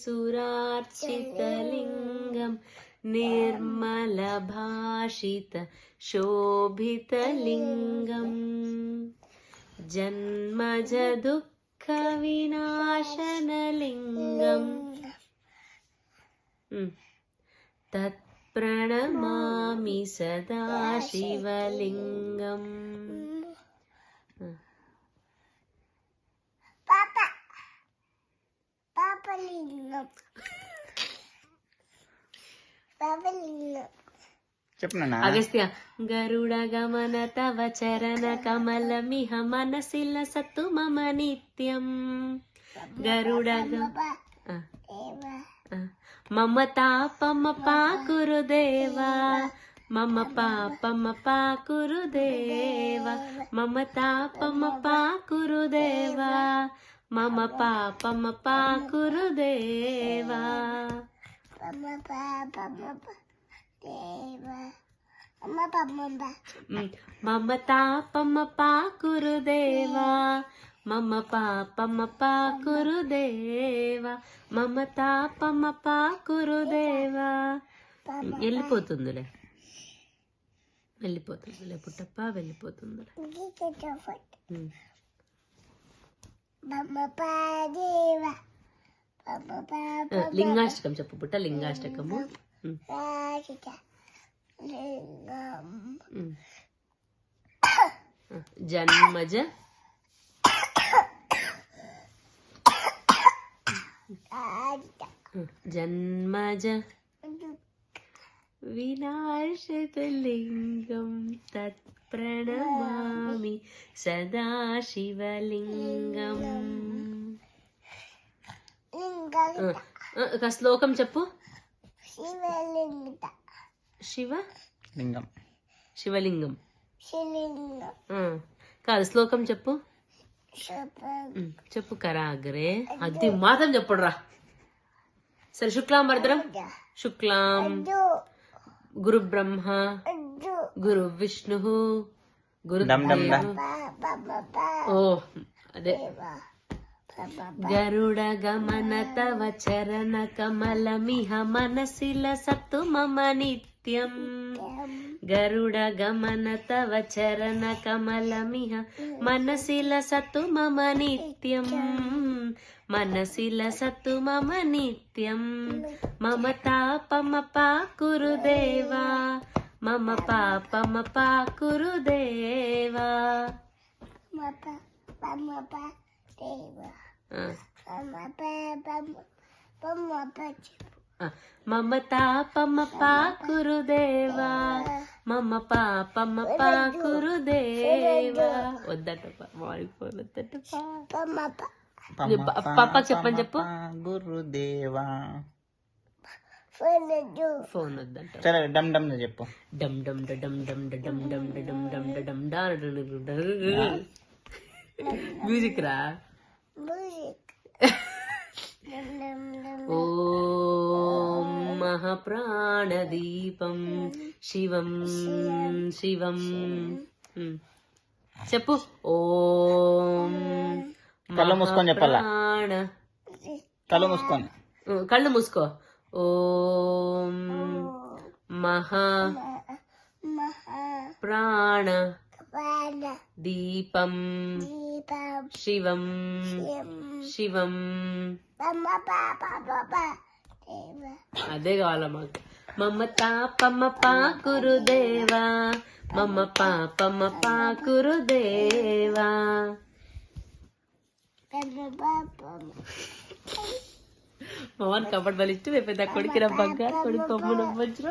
सुरार्चितलिङ्गम् निर्मलभाषित शोभितलिङ्गम् जन्मज दुःखविनाशनलिङ्गम् तत्प्रणमामि सदाशिवलिङ्गम्। పాపలింగం చెప్పు నాన్న. అగస్త్య. గరుడ గమన తవ చరణ కమలమిహ మనసిల సత్తు మమ నిత్యం. గరుడ. మమ తాపమ పాకురుదేవా మమ పాపమ పాకురుదేవ మమ తాపమ పాకురుదేవా మమ పాపమ పాకురుదేవా పమ్మ అమ్మ పమ్మ మమ పాకురుదేవా మమ పాపమ పాకురుదేవా మమ తాపమ పాకురుదేవా వెళ్ళిపోతుందిలే వెళ్ళిపోతుందిలే పుట్టప్ప వెళ్ళిపోతుందిలే మ్. పమ్మ లింగాష్టకం చెప్పు పుట్ట లింగాష్టకము మ్, రాజిక లింగం మ్. ఆ, జన్మజ రాజిక ఆ, జన్మజ వినాశతలింగం తత్ప్రణమామి సదా శివలింగం లింగం ఆ, ఆ, ఒక శ్లోకం చెప్పు. శివలింగ శివ? లింగం. శివలింగం. కాదు శ్లోకం చెప్పు. చెప్పు కరాగ్రే. అది మాత్రం చెప్పుడురా. సరే శుక్లాం వరదరం శుక్లాం. గురు బ్రహ్మ. గురు విష్ణు. గురు ఓ అదే. గరుడ గమన తవ చరణ కమలమిహ మనసిల సత్తు మమ నిత్యం. గరుడ గమన తవ చరణ కమలమిహ మనసిల సత్తు మమ నిత్యం. మనసిల సత్తు మమ నిత్యం. మమ తాపమ పాకురుదేవా మమ పాపమ పాకురుదేవా పమ్మ పమ్మ పా దేవ ఆ. పమ్మ పా పమ్మ పమ్మ పా ఆ, మమ తాపమ పాకురుదేవా. మమ పాపమ పాకురుదేవా వద్దట మారిపోయి వద్దట పమ్మ పా ప- పాపకి చెప్పని చెప్పు. గురుదేవా ఫోన్ వద్దంట. సరే డమ్ డమ్ చెప్పు. డమ్ డమ్ డమ్ డమ్ డమ్ డమ్ డమ్ డమ్ డమ్ డా డ డ డ. డ. మ్యూజిక్ రా. మహాప్రాణదీపం శివం శివం. చెప్పు. ఓం కళ్ళు మూసుకొని చెప్పాలా? కళ్ళు మూసుకొని. కళ్ళు మూసుకో. ఓం మహా మహా ప్రాణ దీపం దీపం శివం ఎం శివం పమ్మ పా పమ్మ పా దేవ అదే కావాలా మాకు మమ్మ తాపమ్మ పాకురుదేవా మమ్మ పాపమ్మ పాకురుదేవా పమ్మ పా పమ్మ మమ్మల్ని కబడ్డీ బలి ఇచ్చి పెద్ద కొడుకు బంగారు కొడుకు బొమ్మ నవ్వచ్చు